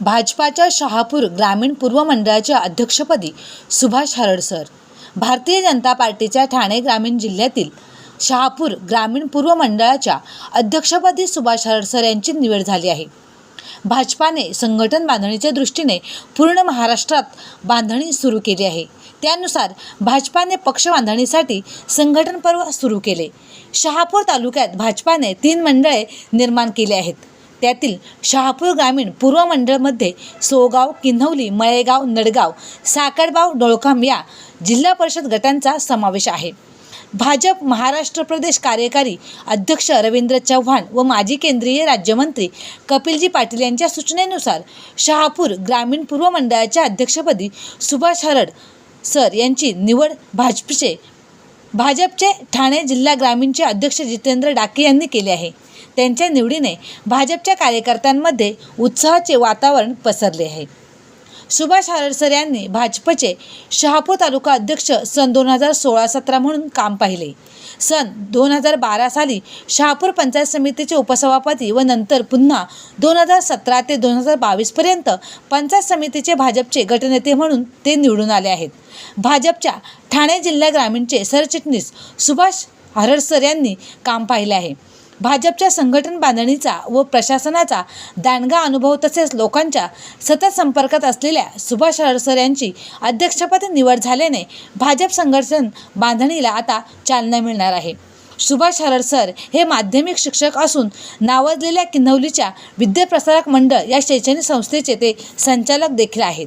भाजपाच्या शहापूर ग्रामीण पूर्व मंडळाच्या अध्यक्षपदी सुभाष हरड सर. भारतीय जनता पार्टीच्या ठाणे ग्रामीण जिल्ह्यातील शहापूर ग्रामीण पूर्व मंडळाच्या अध्यक्षपदी सुभाष हरड सर यांची निवड झाली आहे. भाजपाने संघटन बांधणीच्या दृष्टीने पूर्ण महाराष्ट्रात बांधणी सुरू केली आहे. त्यानुसार भाजपाने पक्ष बांधणीसाठी संघटन पर्व सुरू केले. शहापूर तालुक्यात भाजपाने तीन मंडळे निर्माण केली आहेत. त्यातील शहापूर ग्रामीण पूर्व मंडळमध्ये सोगाव किन्हवली मळेगाव नडगाव साकडबाव डोळखाम या जिल्हा परिषद गटांचा समावेश आहे. भाजप महाराष्ट्र प्रदेश कार्यकारी अध्यक्ष रवींद्र चव्हाण व माजी केंद्रीय राज्यमंत्री कपिलजी पाटील यांच्या सूचनेनुसार शहापूर ग्रामीण पूर्व मंडळाच्या अध्यक्षपदी सुभाष हरड सर यांची निवड भाजपचे भाजपचे ठाणे जिल्हा ग्रामीणचे अध्यक्ष जितेंद्र डाके यांनी केले आहे. त्यांच्या निवडीने भाजपच्या कार्यकर्त्यांमध्ये उत्साहाचे वातावरण पसरले आहे. सुभाष हारडसर यांनी भाजपचे शहापूर तालुका अध्यक्ष सन दोन हजार सोळा सतरा म्हणून काम पाहिले. सन दोन हजार बारा साली शहापूर पंचायत समितीचे उपसभापती व नंतर पुन्हा दोन हजार सतरा ते दोन हजार बावीसपर्यंत पंचायत समितीचे भाजपचे गटनेते म्हणून ते निवडून आले आहेत. भाजपच्या ठाणे जिल्हा ग्रामीणचे सरचिटणीस सुभाष हरडसर यांनी काम पाहिले आहे. भाजपच्या संघटन बांधणीचा व प्रशासनाचा दांडगा अनुभव तसेच लोकांच्या सतत संपर्कात असलेल्या सुभाष हरसर यांची अध्यक्षपदी निवड झाल्याने भाजप संघटन बांधणीला आता चालना मिळणार आहे. सुभाष हरडसर हे माध्यमिक शिक्षक असून नावाजलेल्या किन्हवलीच्या विद्याप्रसारक मंडळ या शैक्षणिक संस्थेचे ते संचालक देखील आहेत.